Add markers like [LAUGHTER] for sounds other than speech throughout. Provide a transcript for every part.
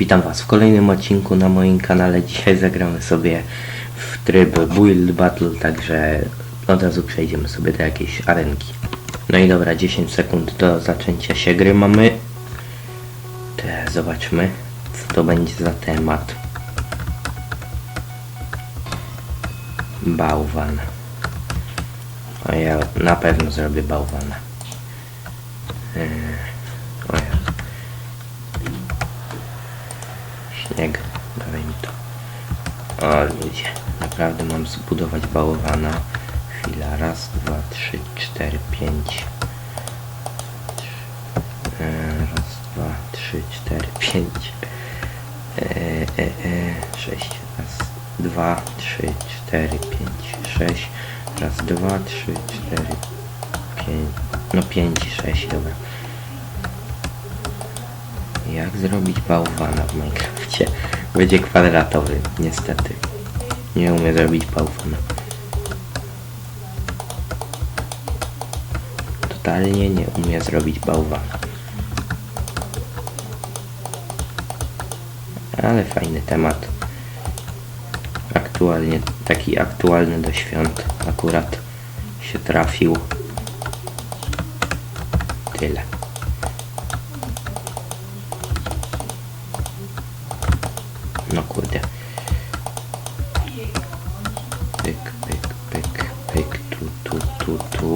Witam Was w kolejnym odcinku na moim kanale. Dzisiaj zagramy sobie w tryb Build Battle, także od razu przejdziemy sobie do jakiejś arenki. No i dobra, 10 sekund do zaczęcia się gry mamy. Te, zobaczmy, co to będzie za temat. Bałwan. O ja na pewno zrobię bałwana. Yy, o ja. Śnieg, dawaj mi to. O ludzie, naprawdę mam zbudować bałwana. Chwila, raz, dwa, trzy, cztery, pięć. E, Raz, dwa, trzy, cztery, pięć. E, e, e, sześć. Raz, dwa, trzy, cztery, pięć, sześć. Raz, dwa, trzy, cztery, pięć. No pięć sześć, dobra. Jak zrobić bałwana w Będzie kwadratowy, niestety. Nie umiem zrobić bałwana. Totalnie nie umiem zrobić bałwana. Ale fajny temat. Aktualnie, taki aktualny do świąt akurat się trafił. Tyle. No kurde. Pyk, pyk, pyk, pyk, tu, tu, tu, tu.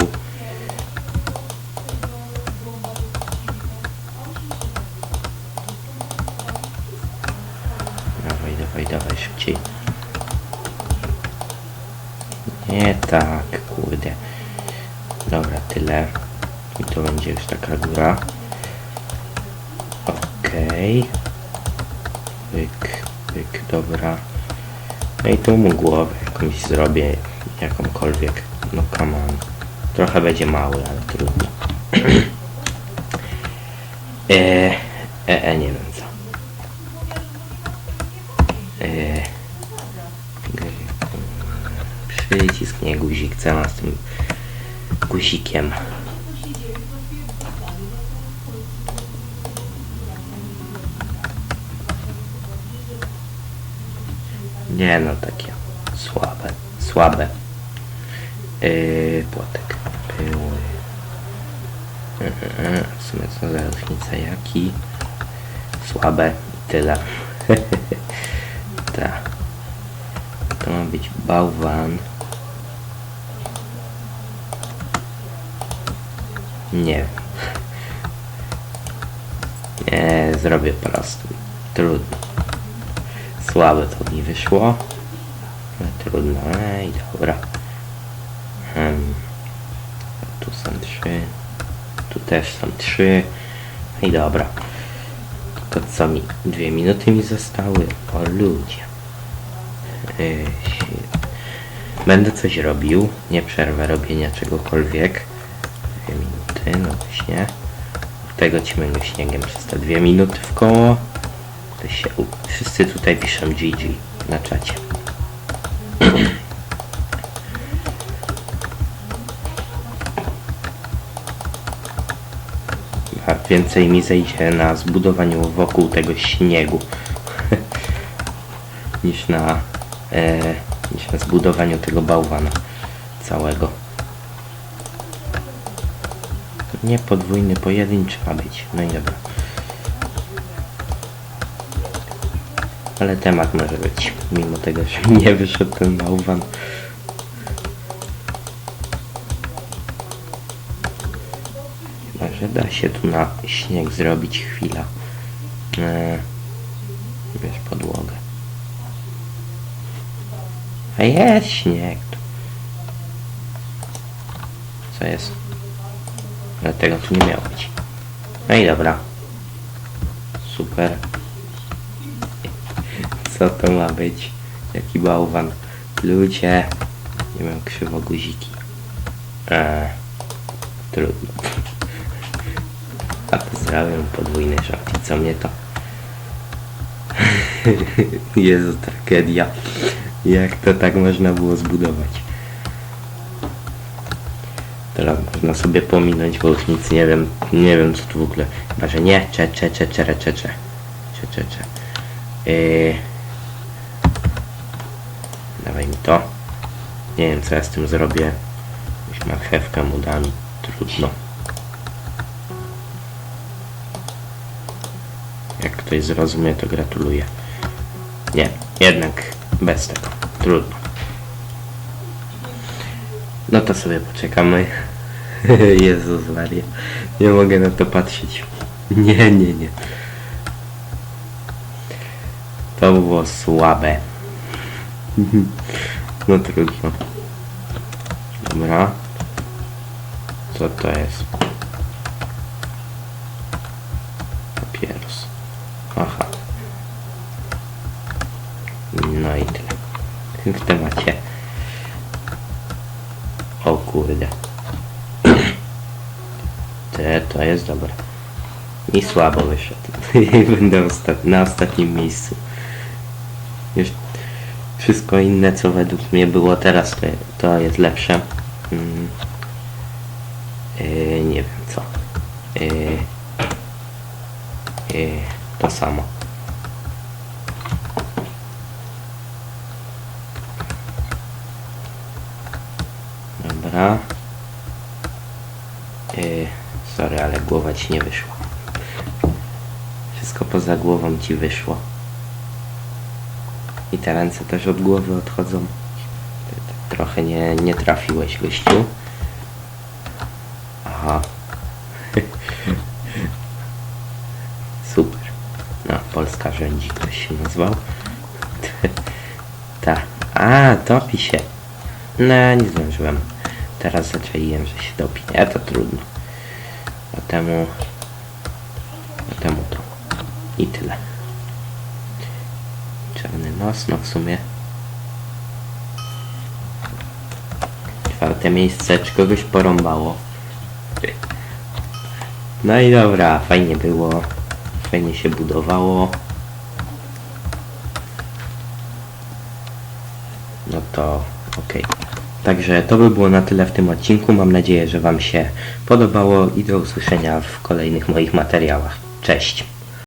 Dawaj, dawaj, dawaj, szybciej. Nie tak, kurde. Dobra, tyle. I to będzie już taka góra. Okej. Pyk, pyk, dobra. No i tu mu głowę jakąś zrobię, jakąkolwiek. No come on. Trochę będzie mały, ale trudno. [CLEARS THROAT] e, e, e, nie wiem co. E, przycisk, guzik, co mam z tym guzikiem. Nie no, takie słabe, słabe. Yy, płotek był. Yy, w sumie co za różnica jaki. Słabe i tyle. [LAUGHS] tak. To ma być bałwan. Nie wiem. [LAUGHS] Nie, zrobię prosto. Trudno. Słabe to mi wyszło. No trudno, ej, dobra. Tu są trzy. Tu też są trzy. I dobra. Tylko co mi? Dwie minuty mi zostały. O ludzie. Shit. Będę coś robił. Nie przerwę robienia czegokolwiek. Dwie minuty, no właśnie. Tego ćmego śniegiem przez te dwie minuty w koło. Się. Wszyscy tutaj piszą GG na czacie. [CLEARS THROAT] A więcej mi zejdzie na zbudowaniu wokół tego śniegu [LAUGHS] niż na e, niż na zbudowaniu tego bałwana całego. Nie podwójny, pojedynczy ma być. No i dobra. Ale temat może być, mimo tego, że [LAUGHS] nie wyszedł ten bałwan. Chyba, że da się tu na śnieg zrobić chwila. Eee, wiesz, podłogę. A jest śnieg. Co jest? Ale tego tu nie miało być. No i dobra. Super. Co to ma być? Jaki bałwan? Ludzie. Nie wiem, krzywo guziki. Eee, trudno. A pozdrawiam podwójny żart i co mnie to? [LAUGHS] Jezu, tragedia. Jak to tak można było zbudować? Teraz można sobie pominąć, bo już nic nie wiem. Nie wiem co tu w ogóle. Chyba, że nie. Cze, cze, cze, cze, cze, cze. Cze, cze, cze. Yy... Dawaj mi to. Nie wiem co ja z tym zrobię. Już marchewkę mu dam. Trudno. Jak ktoś zrozumie, to gratuluję. Nie, jednak bez tego. Trudno. No to sobie poczekamy. [LAUGHS] Jezus Maria. Nie mogę na to patrzeć. Nie, nie, nie. To było słabe. Co to jest? Papieros. Aha. No i tyle. W temacie. O kurde. Te, to jest dobre. Mi słabo wyszedł. Będę osta- na ostatnim miejscu. Już wszystko inne, co według mnie było teraz, to, jest lepsze. Mm. Yy, nie wiem co. Yy, yy, to samo. Dobra. Yy, sorry, ale głowa ci nie wyszła. Wszystko poza głową ci wyszło. I te ręce też od głowy odchodzą. Trochę nie, nie trafiłeś, gościu. Aha. [LAUGHS] Super. No, Polska rządzi, ktoś się nazwał. [LAUGHS] Ta. A, topi się. No, nie zdążyłem. Teraz zaczęliłem, że się topi. Nie, to trudno. A temu... A temu to. I tyle. Czarny nos, no w sumie. Czwarte miejsce, czy kogoś porąbało. No i dobra, fajnie było. Fajnie się budowało. No to okej. Także to by było na tyle w tym odcinku. Mam nadzieję, że Wam się podobało i do usłyszenia w kolejnych moich materiałach. Cześć!